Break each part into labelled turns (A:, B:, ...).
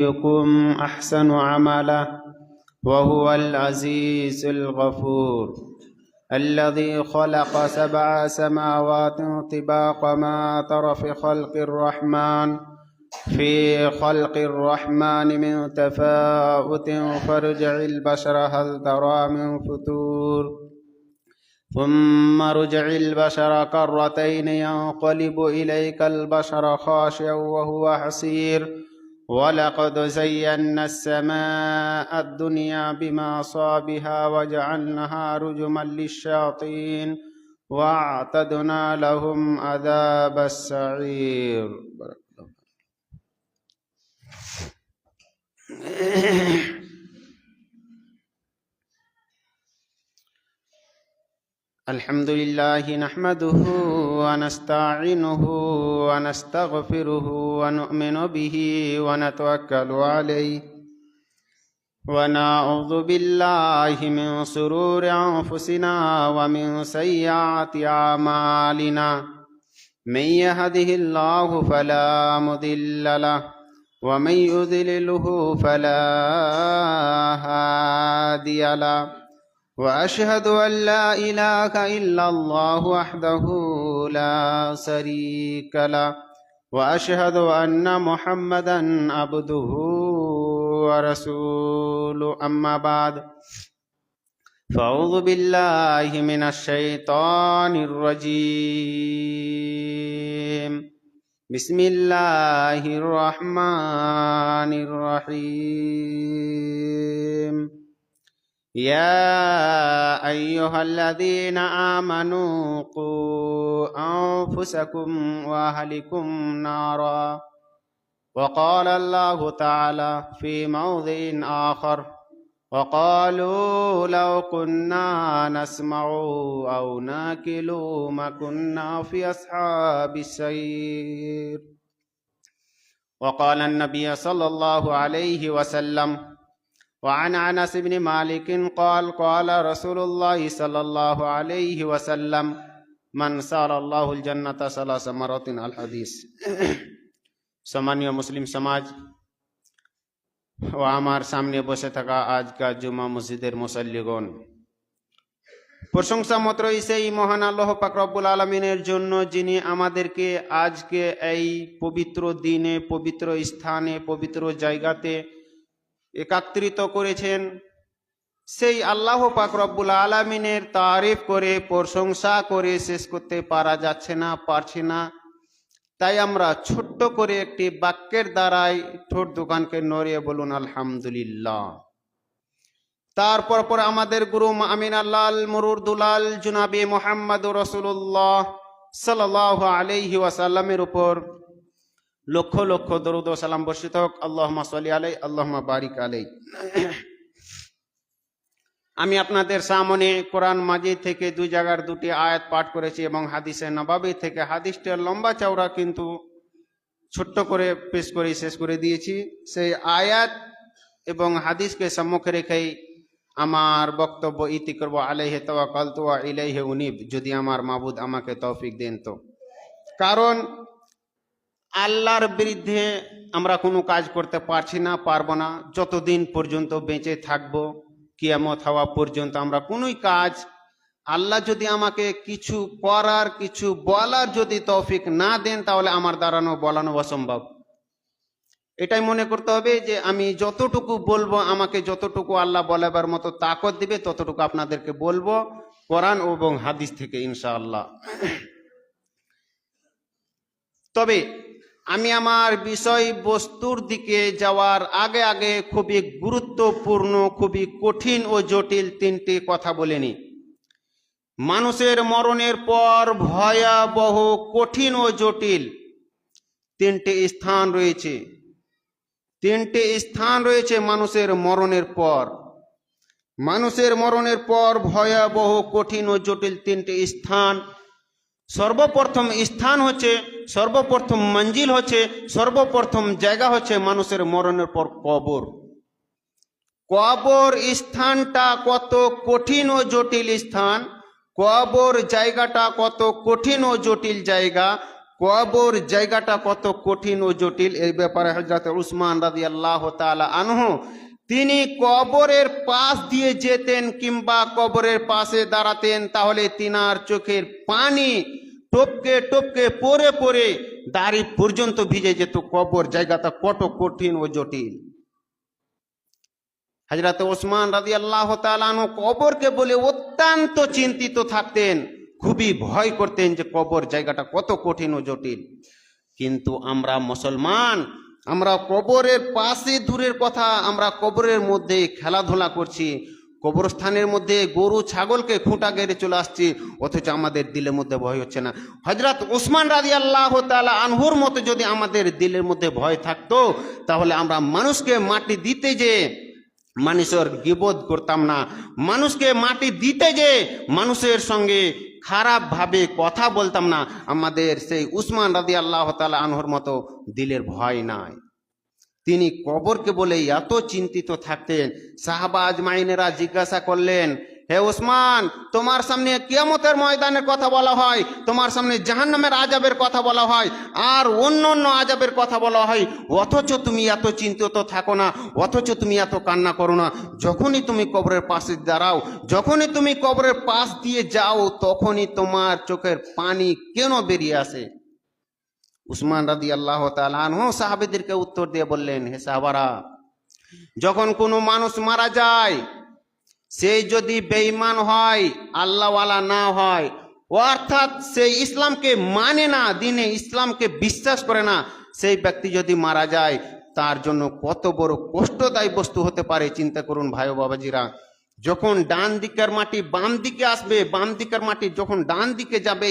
A: أيكم أحسن عملا وهو العزيز الغفور الذي خلق سبع سماوات طباق ما ترى في خلق الرحمن في خلق الرحمن من تفاوت فارجع البشر هل ترى من فتور ثم ارجع البشر كرتين ينقلب إليك البشر خاشعا وهو حسير ولقد زينا السماء الدنيا بمصابها وجعلناها رجما للشياطين واعتدنا لهم عذاب السعير. الحمد لله نحمده ونستعينه ونستغفره ونؤمن به ونتوكل عليه. ونعوذ بالله من سرور أنفسنا ومن سيئات أعمالنا. من يهده الله فلا مضل له ومن يذلله فلا هادي له. وأشهد أن لا إله إلا الله وحده لا شريك له. وأشهد أن محمدا عبده ورسوله. أما بعد فأعوذ بالله من الشيطان الرجيم. بسم الله الرحمن الرحيم. يا أيها الذين آمنوا قوا أنفسكم وأهلكم نارا. وقال الله تعالى في موضع آخر وقالوا لو كنا نسمع أو ناكل ما كنا في أصحاب السير. وقال النبي صلى الله عليه وسلم وعن انس بن مالك قال قال رسول الله صلى الله عليه وسلم من سار الله الجنة ثلاث مرات الحديث সম্মানীয় মুসলিম সমাজ ও আমার সামনে বসে থাকা আজকাল জুমা মসজিদের মুসল্লিগণ প্রশংসা মাত্রই সেই মহান আল্লাহ পাক রব্বুল আলমিনের জন্য যিনি আমাদেরকে আজকে এই পবিত্র দিনে পবিত্র স্থানে পবিত্র জায়গাতে একাত্রিত করেছেন। সেই আল্লাহ পাক রব্বুল আলমিনের তারিফ করে, প্রশংসা করে শেষ করতে পারা যাচ্ছে না, পারছি না। তাই আমরা ছোট্ট করে একটি বাক্যের দ্বারাই ঠোঁট দোকানকে নড়িয়ে বলুন, আলহামদুলিল্লাহ। তারপর পর আমাদের গুরু আমিন আল্লাহ মরুর দুলাল জুনাবি মোহাম্মদ রসুল্লাহ সাল্লাহ আলহি ওয়াসাল্লামের উপর লক্ষ লক্ষ দরুদ সালাম বর্ষিত হোক। আল্লাহ সাল্লি আলাই আল্লাহ বারিক আলাই আমি আপনাদের সামনে কোরআন মাজি থেকে দুই জায়গার দুটি আয়াত পাঠ করেছি এবং হাদিসে নবাবি থেকে হাদিসটা লম্বা চওড়া কিন্তু ছোট্ট করে পেশ করে, শেষ করে দিয়েছি। সেই আয়াত এবং হাদিসকে সম্মুখে রেখেই আমার বক্তব্য ইতি করব। আলাইহে তওয়াকাল তো ইলাইহে উনিব, যদি আমার মাবুদ আমাকে তৌফিক দেন তো। কারণ আল্লাহর বিরুদ্ধে আমরা কোনো কাজ করতে পারছি না, পারব না। যতদিন পর্যন্ত বেঁচে থাকব, কিয়ামত হওয়া পর্যন্ত আমরা কোনোই কাজ আল্লাহ যদি আমাকে কিছু করার কিছু বলার যদি তৌফিক না দেন, তাহলে আমার দাঁড়ানো বলানো অসম্ভব। এটাই মনে করতে হবে যে আমি যতটুকু বলব, আমাকে যতটুকু আল্লাহ বলাবার মতো তাকত দিবে, ততটুকু আপনাদেরকে বলব কোরআন এবং হাদিস থেকে, ইনশাআল্লাহ। তবে আমি আমার বিষয়বস্তুর দিকে যাওয়ার আগে আগে খুবই গুরুত্বপূর্ণ, খুবই কঠিন ও জটিল তিনটি কথা বলে নি মানুষের মরণের পর ভয়াবহ, কঠিন ও জটিল তিনটি স্থান রয়েছে। তিনটি স্থান রয়েছে মানুষের মরণের পর। মানুষের মরণের পর ভয়াবহ, কঠিন ও জটিল তিনটি স্থান সর্বপ্রথম স্থান হচ্ছে, সর্বপ্রথম মঞ্জিল হচ্ছে, সর্বপ্রথম জায়গা হচ্ছে মানুষের মরণের পর কবর। কবর স্থানটা কত কঠিন ও জটিল স্থান, কবর জায়গাটা কত কঠিন ও জটিল জায়গা, কবর জায়গাটা কত কঠিন ও জটিল, এই ব্যাপারে হজরত উসমান রাজি আল্লাহ আনহু তিনি কবরের পাশ দিয়ে যেতেন কিংবা কবরের পাশে দাঁড়াতেন, তাহলে তিনার চোখের পানি টপকে টপকে পরে পরে দাড়ি পর্যন্ত ভিজে যেত। কবর জায়গাটা কত কঠিন ও জটিল। হাজরত ওসমান রাজি আল্লাহ তালানো কবরকে বলে অত্যন্ত চিন্তিত থাকতেন, খুবই ভয় করতেন যে কবর জায়গাটা কত কঠিন ও জটিল। কিন্তু আমরা মুসলমান আমরা কবরের পাশে দূরের কথা আমরা কবরের মধ্যে খেলাধুলা করছি, কবরস্থানের মধ্যে গরু ছাগলকে খুঁটা গেড়ে চলে আসছি, অথচ আমাদের দিলের মধ্যে ভয় হচ্ছে না। হজরত উসমান রাজি আল্লাহ তালা আনহুর মতো যদি আমাদের দিলের মধ্যে ভয় থাকতো, তাহলে আমরা মানুষকে মাটি দিতে যে মানুষের গিবোধ করতাম না। মানুষকে মাটি দিতে যে মানুষের সঙ্গে খারাপভাবে কথা বলতাম না, আমাদের সেই উসমান রাদি আল্লাহ তালা আনহর মতো দিলের ভয় নাই। তিনি কবরকে বলে এত চিন্তিত থাকতেন। সাহাবাজ মাইনেরা জিজ্ঞাসা করলেন হে ওসমান তোমার সামনে কিয়ামতের ময়দানের কথা বলা হয়, তোমার সামনে জাহান্নামের আজাবের কথা বলা হয়, আর অন্য অন্য আজাবের কথা বলা হয়। অথচ তুমি এত চিন্তিত থাকো না, অথচ তুমি এত কান্না করো না। যখনই তুমি কবরের পাশে দাঁড়াও, যখনই তুমি কবরের পাশ দিয়ে যাও, তখনই তোমার চোখের পানি কেন বেরিয়ে আসে? উসমান রাদি আল্লাহ তালু সাহাবেদেরকে উত্তর দিয়ে বললেন, হে সাহাবারা, যখন কোনো মানুষ মারা যায় সেই যদি বেঈমান হয়, আল্লাহওয়ালা না হয়, অর্থাৎ সে ইসলামকে মানে না, দিনে ইসলামকে বিশ্বাস করে না, সেই ব্যক্তি যদি মারা যায়, তার জন্য কত বড় কষ্টদায়ী বস্তু হতে পারে, চিন্তা করুন ভাই বাবাজিরা। যখন ডান দিকের মাটি বাম দিকে আসবে, বাম দিকের মাটি যখন ডান দিকে যাবে,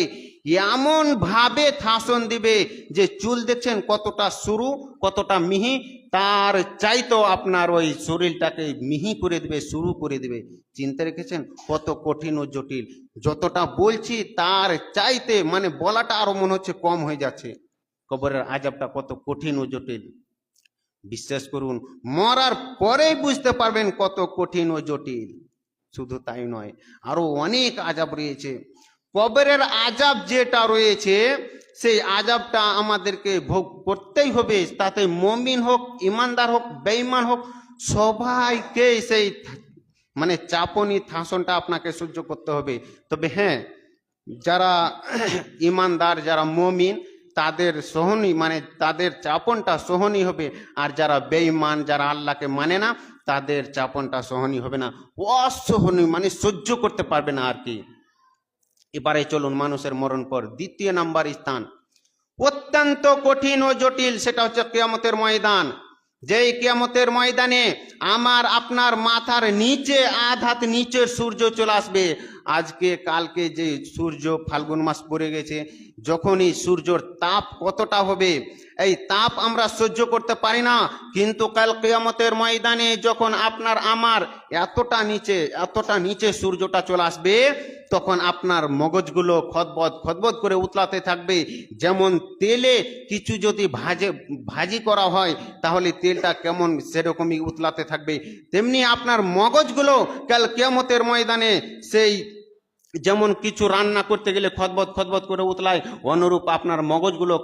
A: এমন ভাবে থাসন দিবে যে চুল দেখছেন কতটা সরু, কতটা মিহি, তার চাইতো আপনার ওই শরীরটাকে মিহি করে দিবে শুরু করে দিবে। চিন্তা রেখেছেন? কত কঠিন ও জটিল। যতটা বলছি, তার চাইতে মানে বলাটা আরও মনে হচ্ছে কম হয়ে যাচ্ছে। কবরের আজাবটা কত কঠিন ও জটিল। বিশ্বাস করুন, মরার পরেই বুঝতে পারবেন কত কঠিন ও জটিল। শুধু তাই নয়, আরও অনেক আজাব রয়েছে। কবরের আজাব যেটা রয়েছে, সেই আজাবটা আমাদেরকে ভোগ করতেই হবে। তাতে মমিন হোক, ইমানদার হোক, বেঈমান হোক, সবাইকে সেই মানে চাপনি থাসনটা আপনাকে সহ্য করতে হবে। তবে হ্যাঁ যারা ইমানদার, যারা মমিন তাদের সহনী মানে তাদের চাপনটা সহনী হবে। আর যারা বেঈমান, যারা আল্লাহকে মানে না, তাদের চাপনটা সহনী হবে না। অসহনী মানে সহ্য করতে পারবে না আর কি। এবারে চলুন মানুষের মরণ পর দ্বিতীয় নাম্বার স্থান। অত্যন্ত কঠিন ও জটিল, সেটা হচ্ছে কেয়ামতের ময়দান। যেই কেয়ামতের ময়দানে আমার, আপনার মাথার নিচে আধ হাত নিচের সূর্য চলে আসবে। আজকে, কালকে যে সূর্য, ফাল্গুন মাস পড়ে গেছে, যখনই সূর্যর তাপ কতটা হবে, এই তাপ আমরা সহ্য করতে পারি না। কিন্তু কাল কেয়ামতের ময়দানে যখন আপনার আমার এতটা নিচে এতটা নিচে সূর্যটা চলে আসবে, তখন আপনার মগজগুলো খদবদ খদবদ করে উতলাতে থাকবে। যেমন তেলে কিছু যদি ভাজে, ভাজি করা হয়, তাহলে তেলটা কেমন সেরকমই উতলাতে থাকবে। তেমনি আপনার মগজগুলো কাল কেয়ামতের ময়দানে সেই যেমন কিছু রান্না করতে গেলে খদবদ খদবদ করে উতলায়, অনুরূপ আপনার মগজগুলো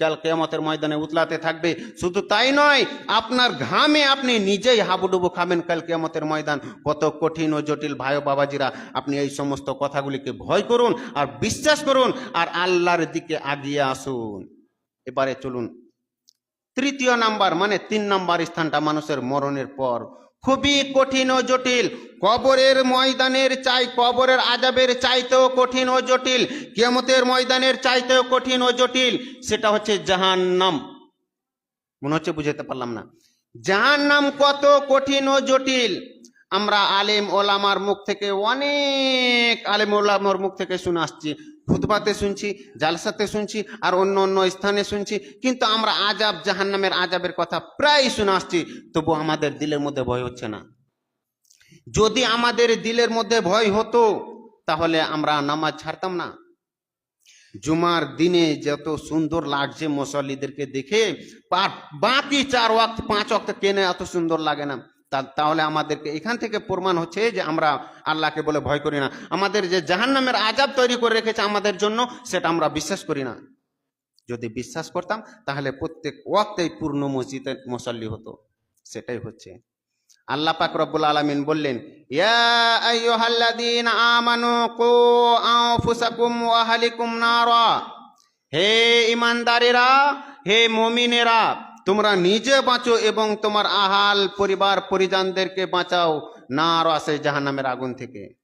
A: কাল কেয়ামতের ময়দানে উতলাতে থাকবে। শুধু তাই নয়, আপনার ঘামে আপনি নিজেই হাবুডুবু খাবেন কাল কেয়ামতের ময়দান। কত কঠিন ও জটিল ভাই বাবাজিরা, আপনি এই সমস্ত কথাগুলিকে ভয় করুন আর বিশ্বাস করুন আর আল্লাহর দিকে আগিয়ে আসুন। এবারে চলুন। তৃতীয় নাম্বার মানে তিন নাম্বার স্থানটা মানুষের মরণের পর। খুবই কঠিন ও জটিল। কবরের ময়দানের চাই কবরের আজাবের চাইতেও কঠিন ও জটিল। কেমতের ময়দানের চাইতেও কঠিন ও জটিল। সেটা হচ্ছে জাহান্নাম। মনে হচ্ছে বুঝাতে পারলাম না। জাহান্নাম কত কঠিন ও জটিল। আমরা আলেম ওলামার মুখ থেকে অনেক আলেম ওলামার মুখ থেকে শুনে আসছি। খুতবাতে শুনছি, জালসাতে শুনছি, আর অন্য অন্য স্থানে শুনছি। কিন্তু আমরা আজাব, জাহান্নামের আজাবের কথা প্রায় শুনে আসছি, তবু আমাদের দিলের মধ্যে ভয় হচ্ছে না। যদি আমাদের দিলের মধ্যে ভয় হতো, তাহলে আমরা নামাজ ছাড়তাম না। জুমার দিনে যত সুন্দর লাগছে মুসল্লিদেরকে দেখে বাকি চার ওয়াক্ত, পাঁচ ওয়াক্ত কেনে এত সুন্দর লাগে না। তাহলে আমাদেরকে এখান থেকে প্রমাণ হচ্ছে যে আমরা আল্লাহকে বলে ভয় করি না। আমাদের যে জাহান্নামের আজাব তৈরি করে রেখেছে আমাদের জন্য, সেটা আমরা বিশ্বাস করি না। যদি বিশ্বাস করতাম, তাহলে প্রত্যেক ওয়াক্তেই পূর্ণ মসজিদে মুসল্লি হতো। সেটাই হচ্ছে। আল্লাহ পাক রব্বুল আলামিন বললেন, ইয়া আইয়ুহাল্লাযীনা আমানু কু আনফুসাকুম ওয়া আহলিকুম নারা। হে ইমানদারেরা হে মুমিনেরা তোমরা নিজে বাঁচো এবং তোমার আহাল পরিবার পরিজনদেরকে বাঁচাও। নার আসে জাহান্নামের আগুন থেকে।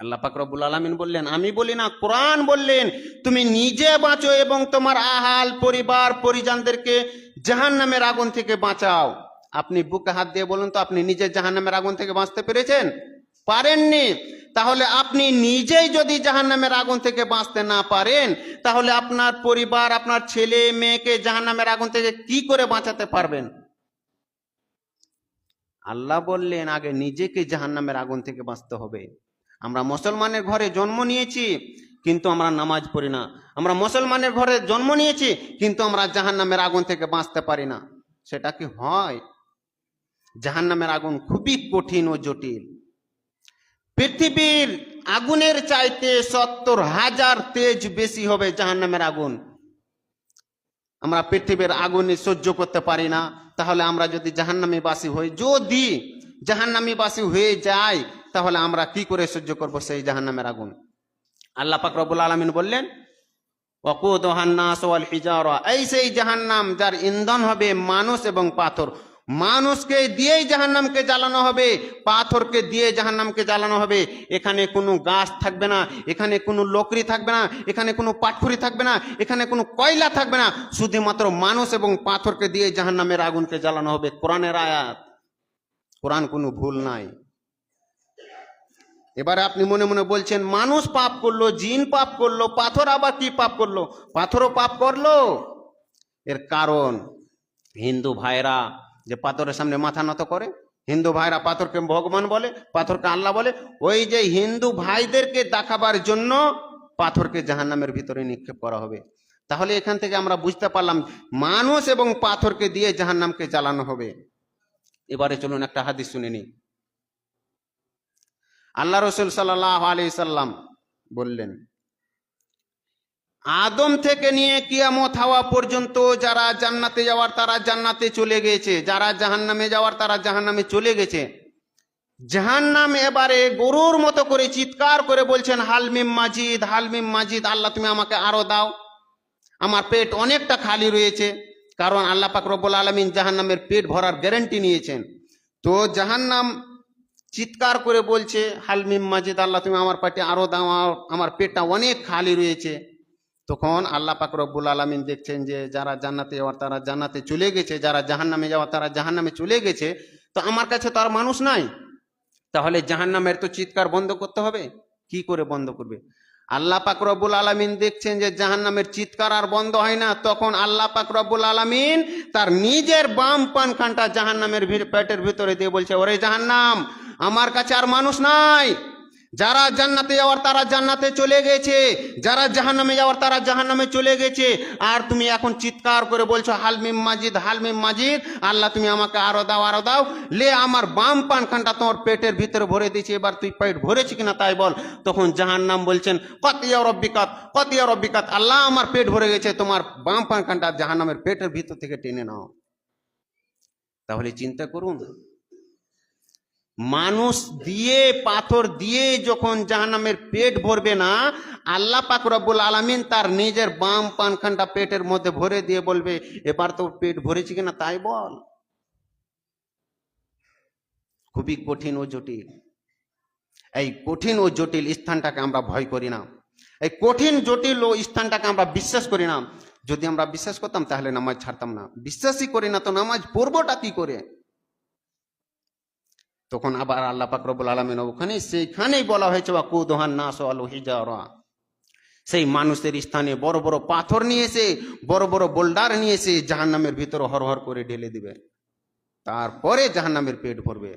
A: আল্লাহ পাক রব্বুল আলামিন বললেন, আমি বলি না, কোরআন বললেন, তুমি নিজে বাঁচো এবং তোমার আহাল পরিবার পরিজনদেরকে জাহান্নামের আগুন থেকে বাঁচাও। আপনি বুকে হাত দিয়ে বলুন তো, আপনি নিজে জাহান্নামের আগুন থেকে বাঁচতে পেরেছেন? পারেননি, তাহলে আপনি নিজেই যদি জাহান্নামের আগুন থেকে বাঁচতে না পারেন, তাহলে আপনার পরিবার, আপনার ছেলে, মেয়েকে জাহান্নামের আগুন থেকে কি করে বাঁচাতে পারবেন? আল্লাহ বললেন, আগে নিজেকে জাহান্নামের আগুন থেকে বাঁচতে হবে। আমরা মুসলমানের ঘরে জন্ম নিয়েছি, কিন্তু আমরা নামাজ পড়ি না। আমরা মুসলমানের ঘরে জন্ম নিয়েছি, কিন্তু আমরা জাহান্নামের আগুন থেকে বাঁচতে পারি না। সেটা কি হয়? জাহান্নামের আগুন খুবই কঠিন ও জটিল। পৃথিবীর আগুনের চাইতে সত্তর হাজার তেজ বেশি হবে জাহান্নামের আগুন। আমরা পৃথিবীর আগুনে সহ্য করতে পারি না। তাহলে আমরা যদি জাহান্নামী বাসী হই, যদি জাহান্নামী বাসী হয়ে যায়, তাহলে আমরা কি করে সহ্য করব সেই জাহান্নামের আগুন? আল্লাহ পাক রব্বুল আলামিন বললেন, ওয়াকুদুহান নাস ওয়াল হিজারা এই সেই জাহান্নাম যার ইন্ধন হবে মানুষ এবং পাথর। মানুষকে দিয়েই জাহান্নামকে জ্বালানো হবে, পাথরকে দিয়ে জাহান্নামকে জ্বালানো হবে। এখানে কোনো গাছ থাকবে না, এখানে কোনো লকড়ি থাকবে না, এখানে কোনো পাটখুরি থাকবে না, এখানে কোনো কয়লা থাকবে না। শুধুমাত্র মানুষ এবং পাথরকে দিয়ে জাহান্নামের আগুনকে জ্বালানো হবে। কোরআনের আয়াত। কোরআন কোনো ভুল নাই। এবারে আপনি মনে মনে বলছেন, মানুষ পাপ করল, জিন পাপ করল, পাথর আবার কি পাপ করল? পাথরও পাপ করল। এর কারণ, হিন্দু ভাইরা যে পাথরের সামনে মাথা নত করে, হিন্দু ভাইরা পাথরকে ভগবান বলে, পাথরকে আল্লাহ বলে, ওই যে হিন্দু ভাইদেরকে দেখাবার জন্য পাথরকে জাহান্নামের ভিতরে নিক্ষেপ করা হবে। তাহলে এখান থেকে আমরা বুঝতে পারলাম মানুষ এবং পাথরকে দিয়ে জাহান্নামকে জ্বালানো হবে। এবারে চলুন একটা হাদিস শুনে নিই। আল্লাহ রসুল সাল্লাহ আলি সাল্লাম বললেন আদম থেকে নিয়ে কিয়ামত হাওয়া পর্যন্ত যারা জান্নাতে যাওয়ার, তারা জান্নাতে চলে গেছে। যারা জাহান্নামে যাওয়ার, তারা জাহান্নামে চলে গেছে। জাহান্নাম এবারে গরুর মতো করে চিৎকার করে বলছেন হালমিম মাজিদ হালমিম মাজিদ, আল্লাহ তুমি আমাকে আরও দাও। আমার পেট অনেকটা খালি রয়েছে। কারণ আল্লাহ পাক রব্বুল আলমিন জাহান্নামের পেট ভরার গ্যারেন্টি নিয়েছেন। তো জাহান্নাম চিৎকার করে বলছে হালমিম মাজিদ, আল্লাহ তুমি আমার পেটে আরও দাও আমার- আমার পেটটা অনেক খালি রয়েছে। তখন আল্লাহ পাক রব্বুল আলমিন দেখছেন যে যারা জান্নাতে যাওয়ার, তারা জান্নাতে চলে গেছে, যারা জাহান্নামে যাওয়ার, তারা জাহান্নামে চলে গেছে। তো আমার কাছে তো আর মানুষ নাই। তাহলে জাহান্নামের তো চিৎকার বন্ধ করতে হবে? কি করে বন্ধ করবে? আল্লাহ পাক রব্বুল আলমিন দেখছেন যে জাহান্নামের চিৎকার আর বন্ধ হয় না। তখন আল্লাহ পাক রব্বুল আলমিন তার নিজের বাম পান খানটা জাহান্নামের ভি- পেটের ভিতরে দিয়ে বলছে, ওরে জাহান্নাম, আমার কাছে আর মানুষ নাই। যারা জান্নাতে যাওয়ার তারা জান্নাতে চলে গেছে। যারা জাহান্নামে যাওয়ার তারা জাহান্নামে চলে গেছে। আর তুমি এখন চিৎকার করে বলছো হালমিম মাজিদ হালমিম মাজিদ, আল্লাহ তুমি আমাকে আরও দাও আরও দাও। লে আমার বাম পান খানটা তোমার পেটের ভিতরে ভরে দিয়েছি, এবার তুই পেট ভরেছি কিনা তাই বল। তখন জাহান্নাম বলছেন কতিয়া রব্বিকাত কতিয়া রব্বিকাত, আল্লাহ আমার পেট ভরে গেছে, তোমার বাম পান খানটা জাহান্নামের পেটের ভিতর থেকে টেনে নাও। তাহলে চিন্তা করুন মানুষ দিয়ে, পাথর দিয়ে যখন জাহান্নামের পেট ভরবে না, আল্লাহ পাক রব্বুল আলামিন তার নিজের বাম পানখানটা পেটের মধ্যে ভরে দিয়ে বলবে, এবার তো পেট ভরেছি কিনা তাই বল? খুবই কঠিন ও জটিল। এই কঠিন ও জটিল স্থানটাকে আমরা ভয় করি না। এই কঠিন, জটিল ও স্থানটাকে আমরা বিশ্বাস করি না। যদি আমরা বিশ্বাস করতাম তাহলে নামাজ ছাড়তাম না। বিশ্বাসই করি না তো নামাজ পড়বোটা কি করে? তখন আবার আল্লাহ পাক রব্বুল আলমিন ওখানে সেইখানেই বলা হয়েছে বা কুদহান নাস আল হিজারা। সেই মানুষের স্থানে বড় বড় পাথর নিয়ে এসে বড় বড় বোল্ডার নিয়ে এসে জাহান্নামের ভিতরে হর হর করে ঢেলে দিবে। তারপরে জাহান্নামের পেট ভরবে।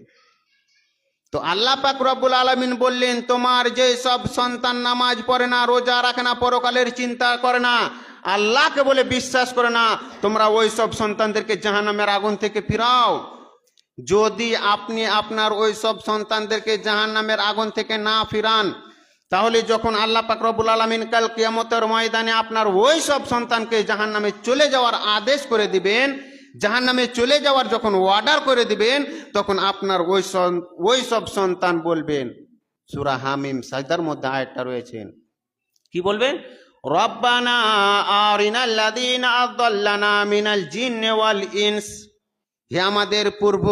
A: তো আল্লাহ পাক রব্বুল আলমিন বললেন, তোমার যে সব সন্তান নামাজ পড়ে না, রোজা রাখে না, পরকালের চিন্তা করে না, আল্লাহকে বলে বিশ্বাস করে না, তোমরা ওই সব সন্তানদেরকে জাহান্নামের আগুন থেকে ফিরাও। যদি আপনি আপনার ওই সব সন্তানদেরকে জাহান্নামের আগুন থেকে না ফিরান তাহলে যখন আল্লাহ পাক রব্বুল আলমিন কাল কিয়ামতের ময়দানে আপনার ওই সব সন্তানকে জাহান নামে চলে যাওয়ার আদেশ করে দিবেন জাহান নামে চলে যাওয়ার যখন অর্ডার করে দিবেন তখন আপনার ওই ওই সব সন্তান বলবেন সুরা হামিম সাজদার মধ্যে আয়াতটা রয়েছেন কি বলবেন রব্বানা আরিনাল্লাযীনা আযাল্লানা মিনাল জিন্নি ওয়াল ইনস। হে আমাদের পূর্ব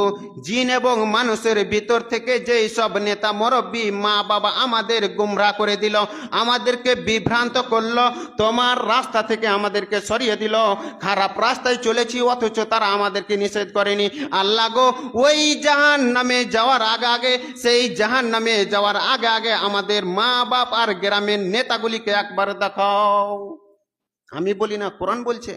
A: জিন এবং মানুষের ভিতর থেকে যেই সব নেতা মরব্বী মা বাবা আমাদের গুমরা করে দিল, আমাদেরকে বিভ্রান্ত করল, তোমার রাস্তা থেকে আমাদেরকে সরিয়ে দিল। খারাপ রাস্তায় চলেছি, অথচ তারা আমাদেরকে নিষেধ করেনি। আল্লাহ গো, ওই জাহান নামে যাওয়ার আগে আগে, সেই জাহান নামে যাওয়ার আগে আগে আমাদের মা বাপ আর গ্রামের নেতাগুলিকে একবার দেখাও। আমি বলি না, কোরআন বলছে।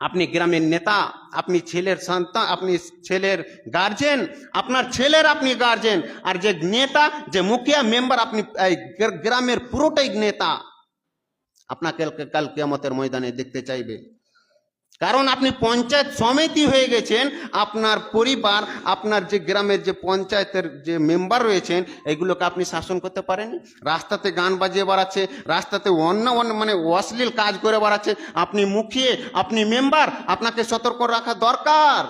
A: আপনি গ্রামের নেতা, আপনি ছেলের সন্তান, আপনি ছেলের গার্জেন আপনার ছেলের আপনি গার্জেন আর যে নেতা, যে মুখিয়া মেম্বার আপনি গ্রামের পুরোটাই নেতা। আপনাকে কাল কেয়ামতের ময়দানে দেখতে চাইবে। কারণ আপনি পঞ্চায়েত সমিতি হয়ে গেছেন, আপনার পরিবার, আপনার যে গ্রামের যে পঞ্চায়েতের যে মেম্বার রয়েছেন, এগুলোকে আপনি শাসন করতে পারেন রাস্তাতে গান বাজিয়ে বেড়াচ্ছে, রাস্তাতে অন্য অন্য মানে অশ্লীল কাজ করে বেড়াচ্ছে। আপনি মুখিয়ে আপনি মেম্বার, আপনাকে সতর্ক রাখা দরকার।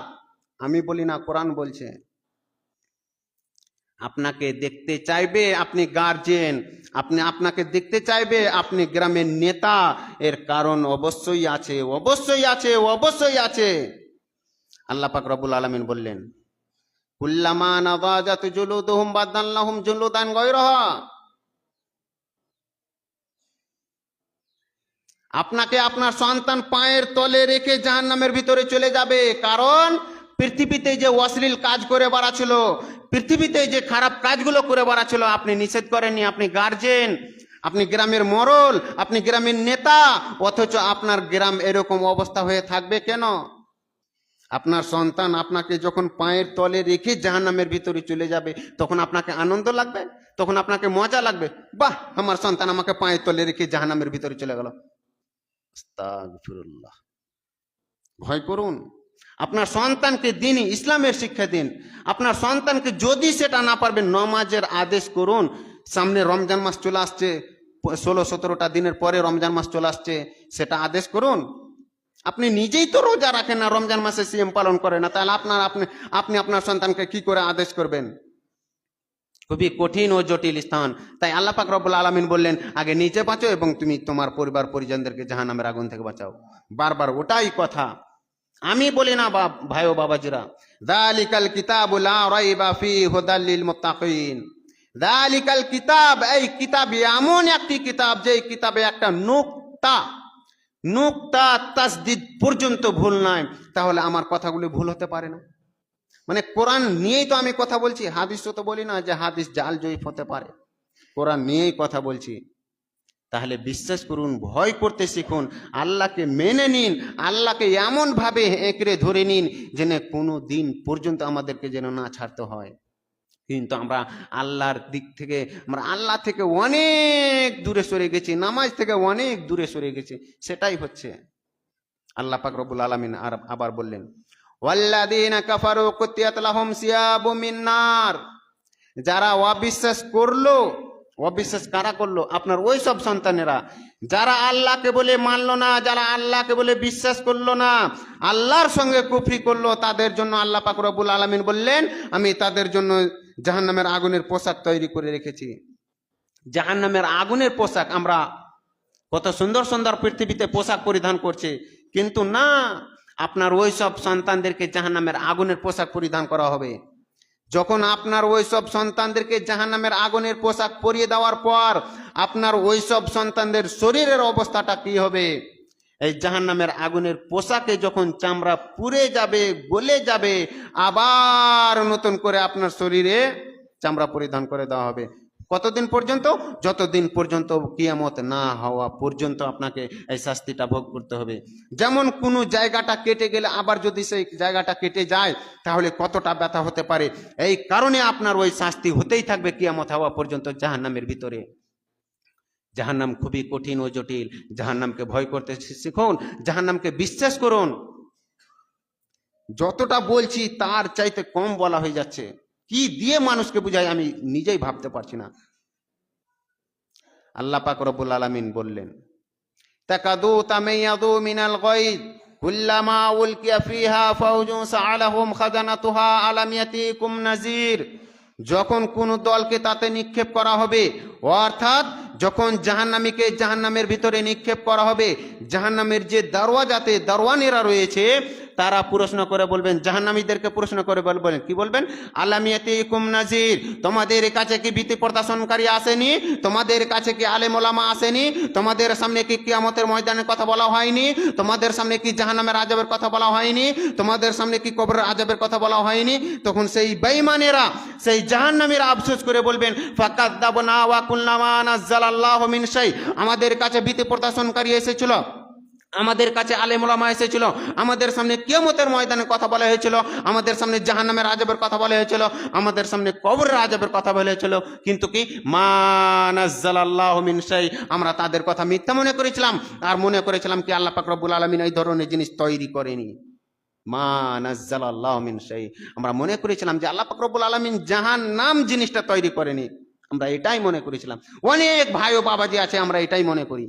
A: আমি বলি না, কোরআন বলছে আপনাকে দেখতে চাইবে আপনি গার্জেন আপনি আপনাকে দেখতে চাইবে আপনি গ্রামের নেতা, এর কারণ অবশ্যই আছে অবশ্যই আছে অবশ্যই আছে। আল্লাহ পাক রব্বুল আলামিন বললেন আপনাকে আপনার সন্তান পায়ের তলে রেখে জাহান্নামের ভিতরে চলে যাবে। কারণ পৃথিবীতে যে অশ্লীল কাজ করে বেড়াচ্ছিল, পৃথিবীতে যে খারাপ কাজগুলো করে বেড়াচ্ছিল, আপনি নিষেধ করেননি, আপনি গার্জেন আপনি গ্রামের মরল আপনি গ্রামের নেতা, অথচ আপনার গ্রাম এরকম অবস্থা হয়ে থাকবে কেন? আপনার সন্তান আপনাকে যখন পায়ের তলে রেখে জাহান্নামের ভিতরে চলে যাবে, তখন আপনাকে আনন্দ লাগবে? তখন আপনাকে মজা লাগবে? বাহ, আমার সন্তান আমাকে পায়ের তলে রেখে জাহান্নামের ভিতরে চলে গেল। ভয় করুন। আপনার সন্তানকে দিনই ইসলামের শিক্ষা দিন। আপনার সন্তানকে যদি সেটা না পারবেন, নমাজের আদেশ করুন। সামনে রমজান মাস চলে আসছে, ষোলো সতেরোটা দিনের পরে রমজান মাস চলে আসছে, সেটা আদেশ করুন। আপনি নিজেই তো রোজা রাখেন না, রমজান মাসে সিএম পালন করেন না। তাহলে আপনার, আপনি আপনি আপনার সন্তানকে কি করে আদেশ করবেন? খুবই কঠিন ও জটিল স্থান। তাই আল্লাহ পাক রব্বুল আলমিন বললেন, আগে নিচে বাঁচো এবং তুমি তোমার পরিবার পরিজনদেরকে জাহান্নামের আগুন থেকে বাঁচাও। বারবার ওটাই কথা। আমি বলি না, বাপ ভাই ও বাবাজিরা। দালিকাল কিতাব ফি হুদাল লিল মুত্তাকিন। দালিকাল কিতাব, এই কিতাব এমন একটি কিতাব যে কিতাবে একটা নুক্তা নুক্তা তাসদিদ পর্যন্ত ভুল নাই, তাহলে আমার কথাগুলি ভুল হতে পারে না। মানে কোরআন নিয়েই তো আমি কথা বলছি হাদিস তো বলি না যে হাদিস জাল জয়ীফ হতে পারে। কোরআন নিয়েই কথা বলছি। তাহলে বিশ্বাস করুন, ভয় করতে শিখুন। আল্লাহকে মেনে নিন, আল্লাহকে এমনভাবে এঁকড়ে ধরে নিন যেন কোনো দিন পর্যন্ত আমাদেরকে যেন না ছাড়তে হয়। কিন্তু আমরা আল্লাহর দিক থেকে, আমরা আল্লাহ থেকে অনেক দূরে সরে গেছি, নামাজ থেকে অনেক দূরে সরে গেছি, সেটাই হচ্ছে। আল্লাহ পাক রব্বুল আলামিন আর আবার বললেন যারা অবিশ্বাস করল অবিশ্বাস কারা করল? আপনার ওই সব সন্তানেরা। যারা আল্লাহকে বলে মানলো না, যারা আল্লাহকে বলে বিশ্বাস করল না, আল্লাহর সঙ্গে কুফরি করল, তাদের জন্য আল্লাহ পাক রব্বুল আলামিন বললেন, আমি তাদের জন্য জাহান্নামের আগুনের পোশাক তৈরি করে রেখেছি। জাহান্নামের আগুনের পোশাক, আমরা কত সুন্দর সুন্দর পৃথিবীতে পোশাক পরিধান করছে, কিন্তু না, আপনার ওই সব সন্তানদেরকে জাহান্নামের আগুনের পোশাক পরিধান করা হবে। যখন আপনার ওই সব সন্তানদেরকে জাহান্নামের আগুনের পোশাক পরিয়ে দেওয়ার পর আপনার ওই সব সন্তানদের শরীরের অবস্থাটা কি হবে? এই জাহান্নামের আগুনের পোশাকে যখন চামড়া পুড়ে যাবে, গলে যাবে, আবার নতুন করে আপনার শরীরে চামড়া পরিধান করে দেওয়া হবে। কতদিন পর্যন্ত? যতদিন পর্যন্ত কিয়ামত না হওয়া পর্যন্ত আপনাকে এই শাস্তিটা ভোগ করতে হবে। যেমন কোনো জায়গাটা কেটে গেলে আবার যদি সেই জায়গাটা কেটে যায়, তাহলে কতটা ব্যথা হতে পারে? এই কারণে আপনার ওই শাস্তি হতেই থাকবে কিয়ামত হওয়া পর্যন্ত জাহান্নামের ভিতরে। জাহান্নাম খুবই কঠিন ও জটিল। জাহান্নামকে ভয় করতে শিখুন, জাহান্নামকে বিশ্বাস করুন। যতটা বলছি তার চাইতে কম বলা হয়ে যাচ্ছে। কি দিয়ে মানুষকে বুঝাই আমি নিজেই ভাবতে পারছি না। আল্লাহ পাক রব্বুল আলামিন বললেন, তাকাদু তামাইয়াদু মিনাল গায়দ কুল্লামা উলকিয়া ফিহা ফাওজুন সাআলাহুম খাজানাতুহা আলাম ইয়াতিকুম নাজির যখন কোন দলকে তাতে নিক্ষেপ করা হবে, অর্থাৎ যখন জাহান্নামীকে জাহান্নামের ভিতরে নিক্ষেপ করা হবে, জাহান্নামের যে দারওয়াজাতে দারওয়ানেরা রয়েছে তারা প্রশ্ন করে বলবেন, জাহান্নামীদেরকে প্রশ্ন করে বলবেন কি বলবেন? আলামিয়াতে কুম নাজির, তোমাদের কাছে কি ভীতি প্রদর্শনকারী আসেনি? তোমাদের কাছে কি আলেম ওলামা আসেনি? তোমাদের সামনে কি কিয়ামতের ময়দানের কথা বলা হয়নি? তোমাদের সামনে কি জাহান্নামের আজাবের কথা বলা হয়নি? তোমাদের সামনে কি কবরের আজাবের কথা বলা হয়নি? তখন সেই বেঈমানেরা, সেই জাহান্নামীরা আফসোস করে বলবেন ফাকাত দাবনা ওয়া কুল্লামা নাজ্জালাল্লাহু মিন শাই, আমাদের কাছে ভীতি প্রদর্শনকারী এসেছিল। আমাদের কাছে আলেমুলামা এসেছিল। আমাদের সামনে কিয়মতের ময়দানে কথা বলা হয়েছিল। আমাদের সামনে জাহান্নামের আজবের কথা বলা হয়েছিল। আমাদের সামনে কবরের আজবের কথা বলা হয়েছিল। কিন্তু কি? মিন শাই। আমরা তাদের কথা মিথ্যা মনে করেছিলাম। আর মনে করেছিলাম কি আল্লাহ পাক রব্বুল আলামিন এই ধরনের জিনিস তৈরি করেনি। মিন শাই। আমরা মনে করেছিলাম যে আল্লাহ পাক রব্বুল আলামিন জাহান নাম জিনিসটা তৈরি করেনি। আমরা এটাই মনে করেছিলাম। অনেক ভাই ও বাবাজি আছে, আমরা এটাই মনে করি।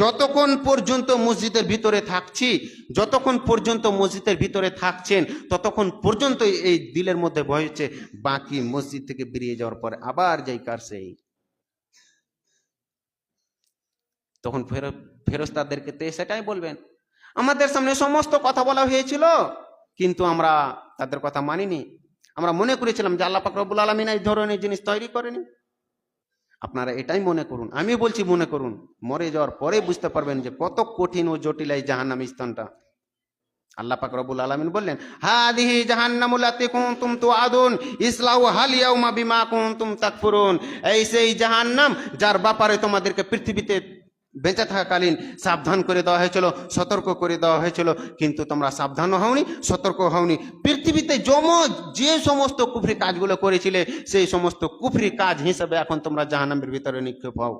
A: যতক্ষণ পর্যন্ত মসজিদের ভিতরে থাকছি, যতক্ষণ পর্যন্ত মসজিদের ভিতরে থাকছেন, ততক্ষণ পর্যন্ত এই দিলের মধ্যে ভয় হচ্ছে, বাকি মসজিদ থেকে বেরিয়ে যাওয়ার পরে আবার যাই কার সেই। তখন ফেরত ফেরস্তাদেরকে তে সেটাই বলবেন। আমাদের সামনে সমস্ত কথা বলা হয়েছিল, কিন্তু আমরা তাদের কথা মানিনি। আমরা মনে করেছিলাম যে আল্লাহ পাক আলমিন এই ধরনের জিনিস তৈরি করেনি। আপনারা এটাই মনে করুন। আমি বলছি মনে করুন। মরে যাওয়ার পরে বুঝতে পারবেন যে কত কঠিন ও জটিল এই জাহান্নাম স্থানটা। আল্লাহ পাক রবুল আলামিন বললেন, হাদিহি জাহান্নামুলাতে কুনতুম তুআদুন ইসলাহু হাল ইয়াউমা বিমা কুনতুম তাকফুরুন। এই সেই জাহান্নাম যার ব্যাপারে তোমাদেরকে পৃথিবীতে বেঁচে থাকাকালীন সাবধান করে দেওয়া হয়েছিল, সতর্ক করে দেওয়া হয়েছিল, কিন্তু তোমরা সাবধানও হওনি, সতর্ক হওনি। পৃথিবীতে যম যে সমস্ত কুফরি কাজগুলো করেছিলে, সেই সমস্ত কুফরি কাজ হিসেবে এখন তোমরা জাহান্নামের ভিতরে নিক্ষেপ হও।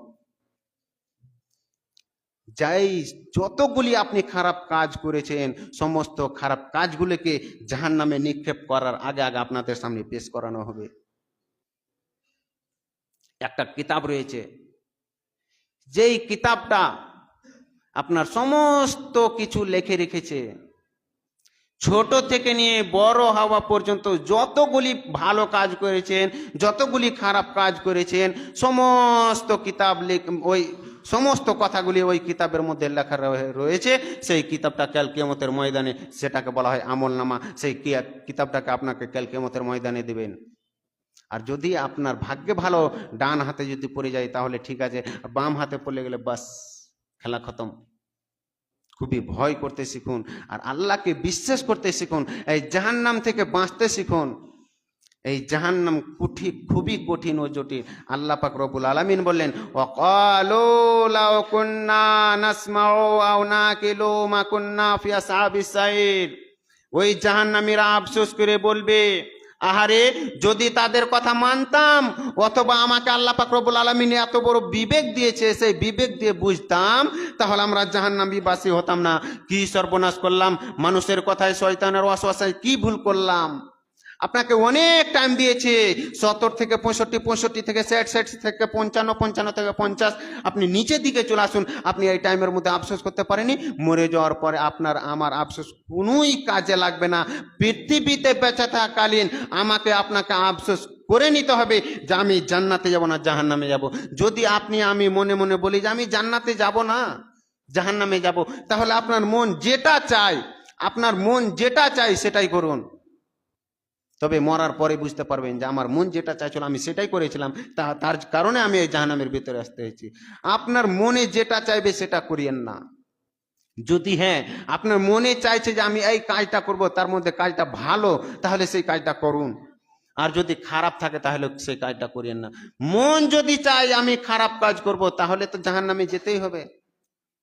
A: যাই যতগুলি আপনি খারাপ কাজ করেছেন, সমস্ত খারাপ কাজগুলোকে জাহান নামে নিক্ষেপ করার আগে আগে আপনাদের সামনে পেশ করানো হবে। একটা কিতাব রয়েছে যেই কিতাবটা আপনার সমস্ত কিছু লেখে রেখেছে, ছোট থেকে নিয়ে বড় হওয়া পর্যন্ত যতগুলি ভালো কাজ করেছেন, যতগুলি খারাপ কাজ করেছেন, সমস্ত কিতাব ওই সমস্ত কথাগুলি ওই কিতাবের মধ্যে লেখা রয়ে- রয়েছে। সেই কিতাবটা ক্যাল কেমতের ময়দানে, সেটাকে বলা হয় আমল নামা সেই কিতাবটাকে আপনাকে ক্যাল কেমতের ময়দানে দেবেন। আর যদি আপনার ভাগ্যে ভালো ডান হাতে যদি পড়ে যায়, তাহলে ঠিক আছে। বাম হাতে পড়ে গেলে বাস, খেলা খতম। খুবই ভয় করতে শিখুন। আর আল্লাহকে বিশ্বাস করতে শিখুন। এই জাহান্নাম থেকে বাঁচতে শিখুন। এই জাহান্নাম কুঠি, খুবই কঠিন ও জটিল। আল্লাহ পাক রব্বুল আলামিন বললেন ওই জাহান্নামীরা আফসোস করে বলবে আহারে, যদি তাদের কথা মানতাম, অথবা আমাকে আল্লাহ পাক আলমিনে এত বড় বিবেক দিয়েছে, সেই বিবেক দিয়ে বুঝতাম, তাহলে আমরা জাহান্নামী বাসী হতাম না। কি সর্বনাশ করলাম? মানুষের কথায়, শয়তানের অশ্বাসায় কি ভুল করলাম? আপনাকে অনেক টাইম দিয়েছে। সত্তর থেকে পঁয়ষট্টি পঁয়ষট্টি থেকে ষাট ষাট থেকে পঞ্চান্ন পঞ্চান্ন থেকে পঞ্চাশ। আপনি নিচের দিকে চলে আসুন। আপনি এই টাইমের মধ্যে আফসোস করতে পারেনি মরে যাওয়ার পরে আপনার, আমার আফসোস কোনোই কাজে লাগবে না। পৃথিবীতে বেঁচে থাকাকালীন আমাকে আপনাকে আফসোস করে নিতে হবে যে আমি জান্নাতে যাব না, জাহান্নামে যাব। যদি আপনি, আমি মনে মনে বলি যে আমি জান্নাতে যাব না, জাহান্নামে যাব, তাহলে আপনার মন যেটা চায়, আপনার মন যেটা চায় সেটাই করুন। তবে মরার পরে বুঝতে পারবেন যে আমার মন যেটা চাইছিল, আমি সেটাই করেছিলাম। তা, তার কারণে আমি এই জাহান্নামের ভিতরে আসতে হয়েছি। আপনার মনে যেটা চাইবে সেটা করিয়েন না। যদি হ্যাঁ আপনার মনে চাইছে যে আমি এই কাজটা করব, তার মধ্যে কাজটা ভালো, তাহলে সেই কাজটা করুন। আর যদি খারাপ থাকে, তাহলে সেই কাজটা করিয়েন না। মন যদি চাই আমি খারাপ কাজ করব, তাহলে তো জাহান্নামে যেতেই হবে।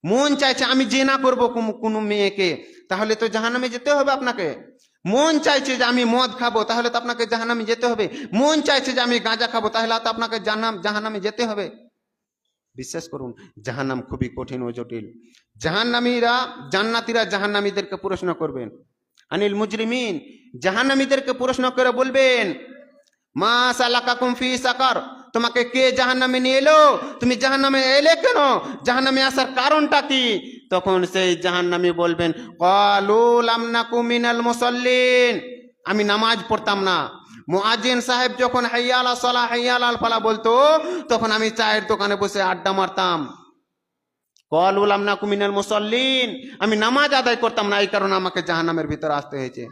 A: মন চাইছে আমি জেনা করব কোনো- মেয়েকে, তাহলে তো জাহান্নামে যেতে হবে আপনাকে। মন চাইছে যে আমি মদ খাব, তাহলে তো আপনাকে জাহান্নামে যেতে হবে। মন চাইছে যে আমি গাঁজা খাব, তাহলে তো আপনাকে জাহান্নাম জাহানামে যেতে হবে। বিশ্বাস করুন, জাহান্নাম খুবই কঠিন ও জটিল। জাহান্নামীরা, জান্নাতীরা জাহান্নামীদেরকে প্রশ্ন করবেন। আনিল মুজরিমিন, জাহান্নামীদেরকে প্রশ্ন করে বলবেন, মা সালাকাকুম ফি সাকার? তোমাকে কে জাহান্নামে নিয়ে এলো? তুমি জাহান্নামে এলে কেন? জাহান্নামে আসার কারণটা কি? তখন সেই জাহান্নামী বলবেন কলুল আমনাকু মিনাল মুসল্লিন। আমি নামাজ পড়তাম না। মুআজ্জিন সাহেব যখন হাইয়ালা সলা, হাইয়াল আল ফালা বলতো, তখন আমি চায়ের দোকানে বসে আড্ডা মারতাম। কল উলাম না কুমিনাল মুসল্লিন। আমি নামাজ আদায় করতাম না, এই কারণে আমাকে জাহান্নামের ভিতরে আসতে হয়েছে।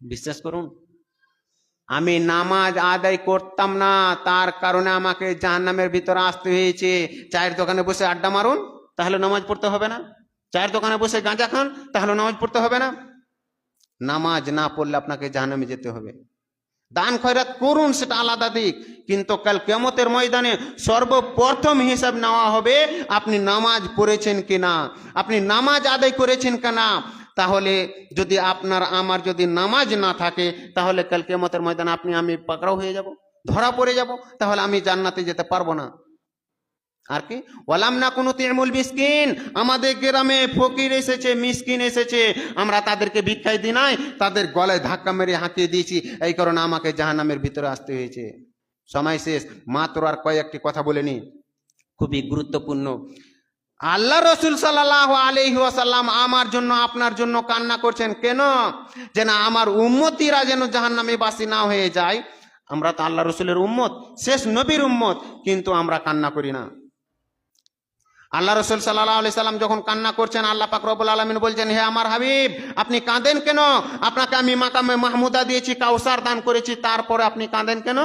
A: বিশ্বাস করুন আমি নামাজ আদায় করতাম না, তার কারণে আমাকে জাহান্নামের ভিতরে আসতে হয়েছে। চায়ের দোকানে বসে আড্ডা মারুন, তাহলে নামাজ পড়তে হবে না। চায়ের দোকানে বসে গাঁজা খান, তাহলে নামাজ পড়তে হবে না। নামাজ না পড়লে আপনাকে জাহান্নামে যেতে হবে। দান খয়রাত করুন, সেটা আলাদা দিক। কিন্তু কাল কেমতের ময়দানে সর্বপ্রথম হিসাব নেওয়া হবে, আপনি নামাজ পড়েছেন কিনা, আপনি নামাজ আদায় করেছেন কিনা। তাহলে যদি আপনার আমার যদি নামাজ না থাকে, তাহলে কালকে মতের ময়দানে আপনি, আমি পাকড়াও হয়ে যাব, ধরা পড়ে যাব, তাহলে আমি জান্নাতে যেতে পারব না। আর কি? ওয়ালাম না কোনো তৃণমূল মিসকিন, আমাদের গ্রামে ফকির এসেছে, মিসকিন এসেছে, আমরা তাদেরকে ভিক্ষাই দিই নাই, তাদের গলায় ধাক্কা মেরে হাঁকিয়ে দিয়েছি, এই কারণে আমাকে জাহান্নামের ভিতরে আসতে হয়েছে। সময় শেষ, মাত্র আর কয়েকটি কথা বলেনি খুবই গুরুত্বপূর্ণ। আল্লাহ রসুল সাল্লাহ আলহি ওয়াসাল্লাম আমার জন্য, আপনার জন্য কান্না করছেন কেন? যেন আমার উম্মতিরা যেন জাহান্নামে বাসী না হয়ে যায়। আমরা তো আল্লাহ রসুলের উম্মত, শেষ নবীর উম্মত, কিন্তু আমরা কান্না করি না। আল্লাহ রসুল সাল্লাহ আলি সাল্লাম যখন কান্না করছেন, আল্লাহ পাক রব্বুল আলমিন বলছেন, হে আমার হাবিব, আপনি কাঁদেন কেন? আপনাকে আমি মাকামে মাহমুদা দিয়েছি, কাউসার দান করেছি, তারপরে আপনি কাঁদেন কেন?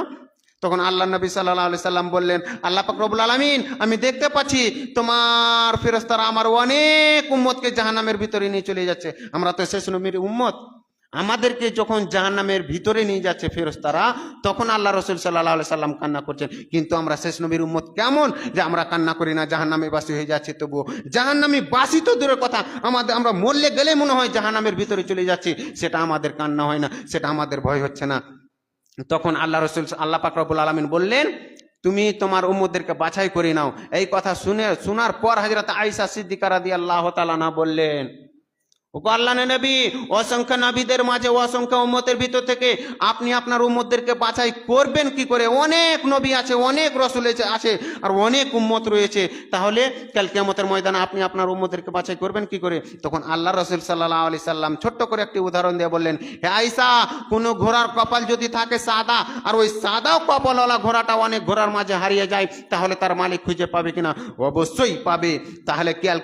A: তখন আল্লাহ নবী সাল্লাহ আলি সাল্লাম বললেন, আল্লাহ পাক রব্বুল আলমিন, আমি দেখতে পাচ্ছি তোমার ফেরস্তারা আমার অনেক উম্মতকে জাহান্নামের ভিতরে নিয়ে চলে যাচ্ছে। আমরা তো শেষ নবীর উম্মত। আমাদেরকে যখন জাহান্নামের ভিতরে নিয়ে যাচ্ছে ফেরস্তারা তখন আল্লাহ রসুল সাল্লাহ সাল্লাম কান্না করছেন। কিন্তু আমরা শেষ নবীর উম্মত কেমন যে আমরা কান্না করি না, জাহান্নামে বাসি হয়ে যাচ্ছে তবুও। জাহান্নামে বাসী তো দূরের কথা। আমাদের, আমরা মরলে গেলে মনে হয় জাহান্নামের ভিতরে চলে যাচ্ছি। সেটা আমাদের কান্না হয় না, সেটা আমাদের ভয় হচ্ছে না। তখন আল্লাহ রসুল আল্লাহ পাকরবুল আলমিন বললেন, তুমি তোমার উম্মদেরকে বাছাই করে নাও। এই কথা শুনে, শোনার পর হাজরত আইসা সিদ্দিকারা দিয়ে আল্লাহ তালানা বললেন আল্লাহ নবী, অসংখ্য নবীদের মাঝে, অসংখ্য উম্মতের ভিতর থেকে আপনি আপনার উম্মতদেরকে বাছাই করবেন কি করে? অনেক নবী আছে, অনেক রসুল আছে আর অনেক উম্মত রয়েছে। তাহলে কাল ময়দানে আপনি আপনার উম্মতদেরকে বাছাই করবেন কি করে? তখন আল্লাহ রসুল সাল্লাহ আলি সাল্লাম ছোট্ট করে একটি উদাহরণ দিয়ে বললেন, হে আইসা কোনো ঘোড়ার কপাল যদি থাকে সাদা আর ওই সাদাও কপালওয়ালা ঘোড়াটা অনেক ঘোড়ার মাঝে হারিয়ে যায়, তাহলে তার মালিক খুঁজে পাবে কিনা? অবশ্যই পাবে। তাহলে কাল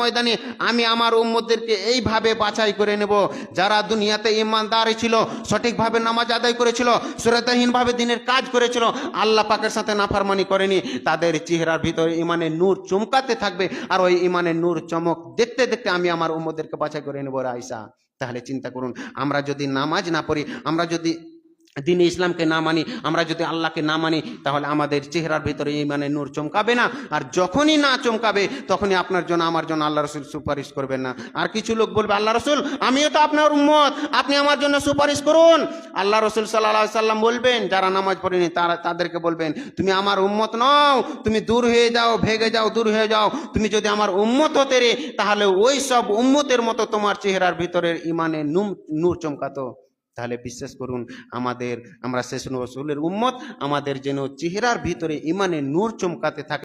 A: ময়দানে আমি আমার উম্মতদেরকে এইভাবে বাছাই করে নেব। যারা দুনিয়াতে ইমানদার ছিল, সঠিকভাবে নামাজ আদায় করেছিল সুরতাহীনভাবে দিনের কাজ করেছিল, আল্লাহ পাকের সাথে নাফারমানি করেনি। তাদের চেহারার ভিতরে ইমানের নূর চমকাতে থাকবে আর ওই ইমানের নূর চমক দেখতে দেখতে আমি আমার উম্মদেরকে বাছাই করে নেব। রাইসা, তাহলে চিন্তা করুন, আমরা যদি নামাজ না পড়ি, আমরা যদি দিন ইসলামকে না মানি, আমরা যদি আল্লাহকে না মানি, তাহলে আমাদের চেহারার ভিতরে ইমানের নূর চমকাবে না। আর যখনই না চমকাবে, তখনই আপনার জন্য, আমার জন্য আল্লাহ রসুল সুপারিশ করবেন না। আর কিছু লোক বলবে, আল্লাহ রসুল, আমিও তো আপনার উম্মত, আপনি আমার জন্য সুপারিশ করুন। আল্লাহ রসুল সাল্লাহ সাল্লাম বলবেন, যারা নামাজ পড়েনি, তারা, তাদেরকে বলবেন, তুমি আমার উম্মত নও, তুমি দূর হয়ে যাও, ভেগে যাও, দূর হয়ে যাও। তুমি যদি আমার উম্মত হতে রে, তাহলে ওই সব উম্মতের মতো তোমার চেহারার ভিতরের ইমানে নূর চমকাতো। তাহলে বিশ্বাস করুন, আমাদের, আমরা শেষ রসুলের উম্মত, আমাদের যেন চেহারার ভিতরে ইমানে নূর চমকাতে থাকে।